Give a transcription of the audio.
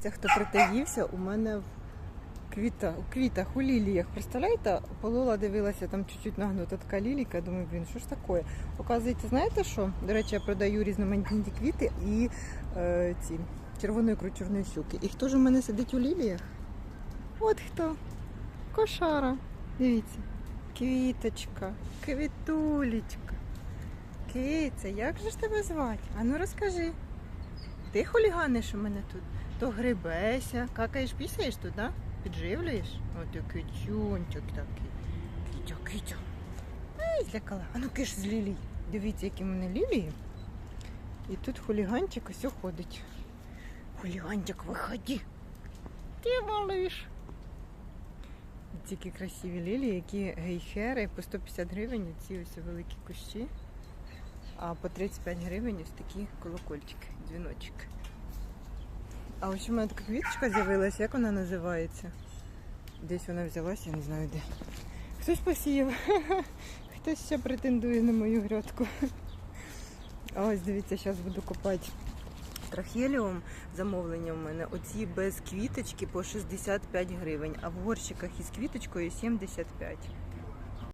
Це хто притаївся, у мене в квіта, у квітах, у ліліях. Представляєте, полола дивилася, там чуть-чуть нагнута така лілійка. Думаю, блін, що ж таке? Оказується, знаєте що? До речі, я продаю різноманітні квіти і е, ці червоної ікру чорної щуки. І хто ж у мене сидить у ліліях? От хто? Кошара. Дивіться. Квіточка, квітулечка. Киця, як же ж тебе звати? Ану розкажи. Ти хуліганиш у мене тут? То грибеся, какаєш, пісяєш тут, да? Підживлюєш? От який чунчик такий. Кітя, кітя. Ай, злякала. А ну киш з лілій. Дивіться, які в мене лілії. І тут хуліганчик ось ходить. Хуліганчик, виходи. Ти малиш. Тільки красиві лілії, які гейхери по 150 гривень, ці ось великі кущі. А по 35 гривень ось такі колокольчики, дзвіночки. А ось у мене така квіточка з'явилася, як вона називається? Десь вона взялася, я не знаю де. Хтось посіяв, хтось ще претендує на мою грядку. Ось дивіться, зараз буду копати трахеліум. Замовлення в мене. Оці без квіточки по 65 гривень, а в горщиках із квіточкою 75.